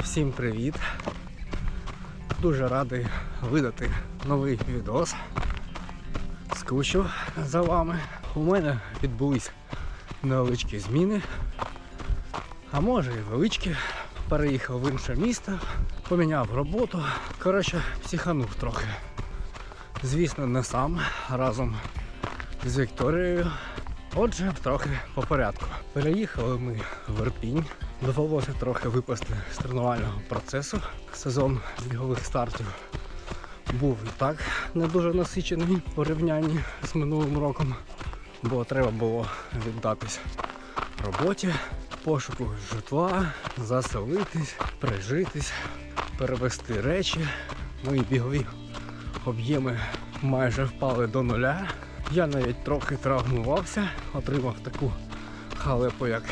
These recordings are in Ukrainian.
Всім привіт! Дуже радий видати новий відос. Скучу за вами. У мене відбулись невеличкі зміни, а може і величкі. Переїхав в інше місто, поміняв роботу. Коротше, психанув трохи. Звісно, не сам, разом з Вікторією. Отже, трохи по порядку. Переїхали ми в Ірпінь. Довелося трохи випасти з тренувального процесу. Сезон бігових стартів був і так не дуже насичений у порівнянні з минулим роком, бо треба було віддатись роботі, пошуку житла, заселитись, прижитись, перевести речі. Мої бігові об'єми майже впали до нуля. Я навіть трохи травмувався, отримав таку халепу, як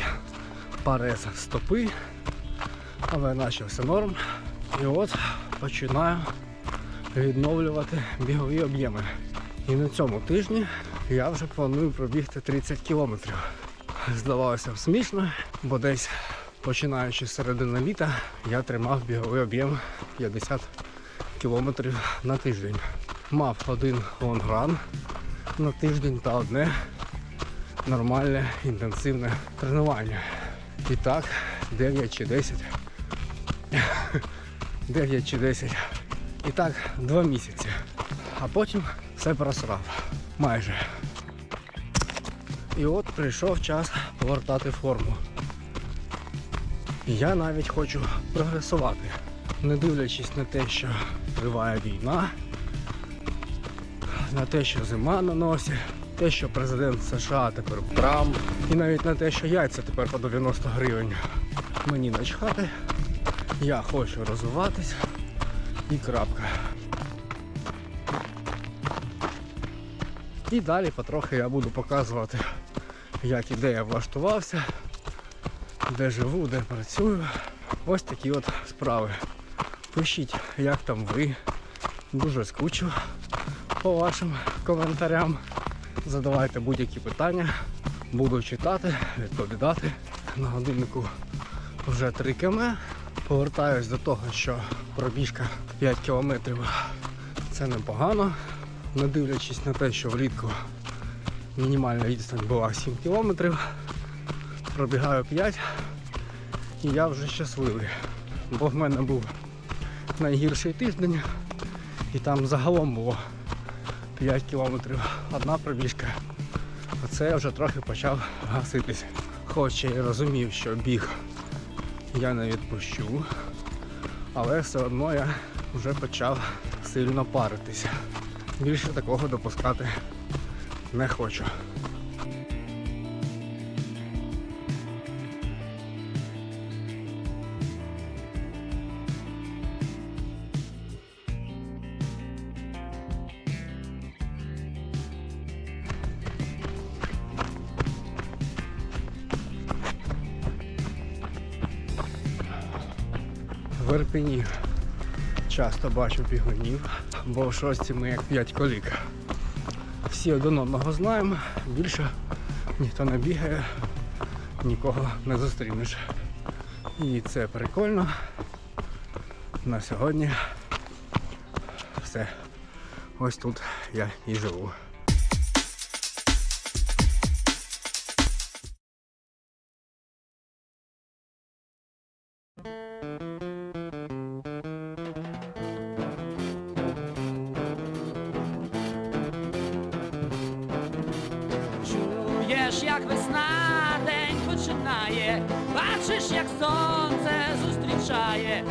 парез стопи, але наче все норм. І от починаю відновлювати бігові об'єми. І на цьому тижні я вже планую пробігти 30 кілометрів. Здавалося б смішно, бо десь починаючи з середини літа я тримав біговий об'єм 50 кілометрів на тиждень. Мав один лонгран на тиждень та одне нормальне інтенсивне тренування. І так, 9 чи 10. 9 чи 10. І так, 2 місяці. А потім все просрав. Майже. І от прийшов час повертати форму. Я навіть хочу прогресувати, не дивлячись на те, що триває війна, на те, що зима на носі, те, що президент США тепер Трамп, і навіть на те, що яйця тепер по 90 гривень. Мені начхати. Я хочу розвиватись і крапка. І далі потрохи я буду показувати, як і де я влаштувався, де живу, де працюю. Ось такі от справи. Пишіть, як там ви. Дуже скучу по вашим коментарям. Задавайте будь-які питання. Буду читати, відповідати. На годиннику вже 3 км. Повертаюсь до того, що пробіжка 5 кілометрів це непогано. Не дивлячись на те, що влітку мінімальна відстань була 7 кілометрів. Пробігаю 5 і я вже щасливий. Бо в мене був найгірший тиждень і там загалом було 5 кілометрів одна пробіжка. Оце я вже трохи почав гаситись. Хоч я і розумів, що біг я не відпущу, але все одно я вже почав сильно паритися. Більше такого допускати не хочу. В Ірпені часто бачу бігунів, бо в шості ми як п'ять колік. Всі один одного знаємо, більше ніхто не бігає, нікого не зустрінеш. І це прикольно. На сьогодні все. Ось тут я і живу. Як весна день починає, бачиш, як сонце зустрічає,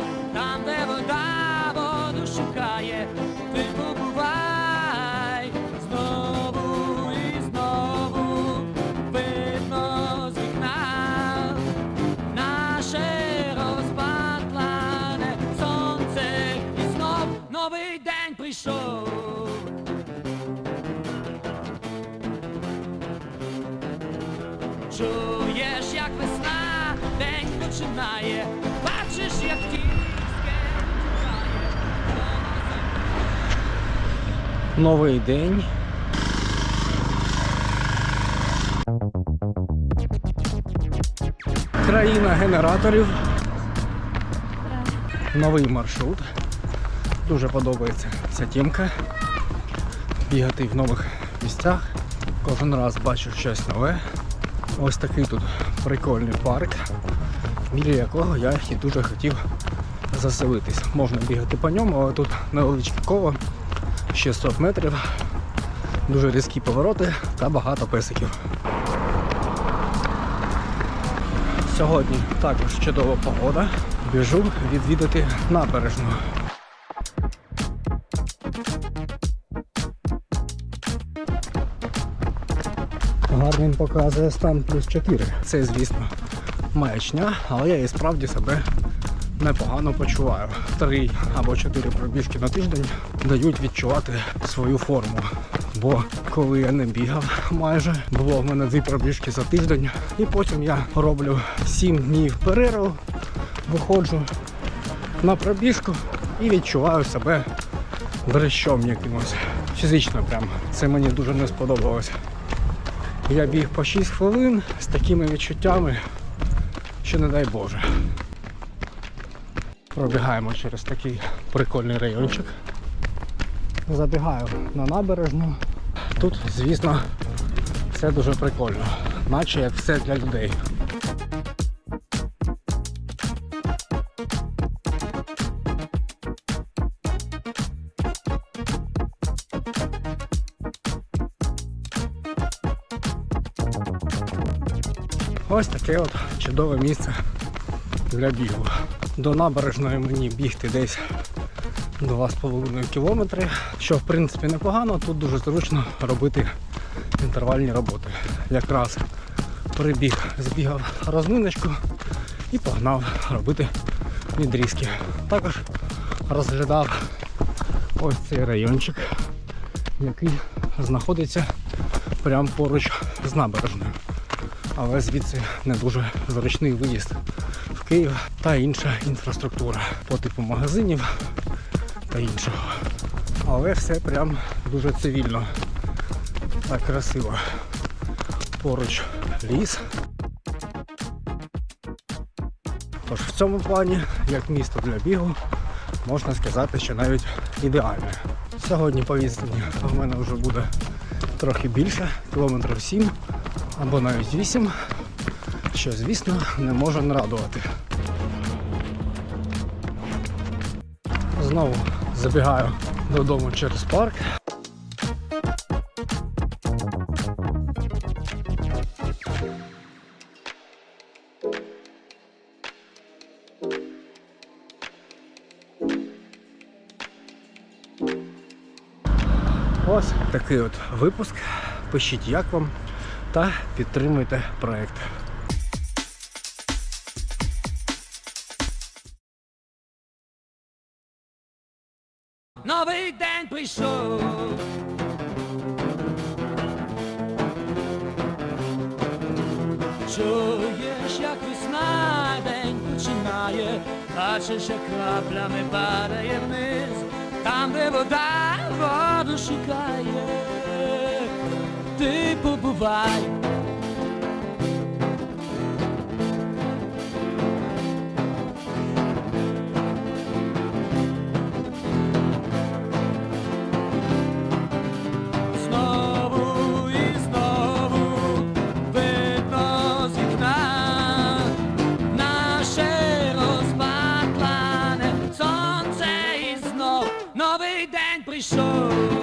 Чуєш, як весна день починає, бачиш, як тільки Новий день. Країна генераторів. новий маршрут. Дуже подобається ця тімка. Бігати в нових місцях. Кожен раз бачу щось нове. Ось такий тут прикольний парк, біля якого я і дуже хотів заселитись. Можна бігати по ньому, але тут невеличке коло, 600 метрів, дуже різкі повороти та багато песиків. Сьогодні також чудова погода. Біжу відвідати набережну. Гармін показує стан плюс 4. Це, звісно, маячня, але я і справді себе непогано почуваю. Три або чотири пробіжки на тиждень дають відчувати свою форму. Бо коли я не бігав майже, було в мене дві пробіжки за тиждень, і потім я роблю 7 днів перерву, виходжу на пробіжку і відчуваю себе дрищом якимось. Фізично прям. Це мені дуже не сподобалося. Я біг по 6 хвилин з такими відчуттями, що не дай Боже. Пробігаємо через такий прикольний райончик. Забігаю на набережну. Тут, звісно, все дуже прикольно, наче як все для людей. Ось таке от чудове місце для бігу. До набережної мені бігти десь 2,5 кілометри, що в принципі непогано, тут дуже зручно робити інтервальні роботи. Якраз прибіг, збігав розминочку і погнав робити відрізки. Також розглядав ось цей райончик, який знаходиться прямо поруч з набережною але звідси не дуже зручний виїзд в Київ та інша інфраструктура по типу магазинів та іншого. Але все прям дуже цивільно та красиво. Поруч ліс. Тож в цьому плані, як місто для бігу, можна сказати, що навіть ідеальне. Сьогодні по відстані в мене вже буде трохи більше, кілометрів 7 або навіть 8, що, звісно, не може не радувати. Знову забігаю додому через парк. Ось такий от випуск. Пишіть, як вам та підтримуйте проект. Новий день прийшов. Чуєш, як весна день починає, бачиш, як краплями падає вниз, там, де вода воду шукає, ти знов новий день прийшов.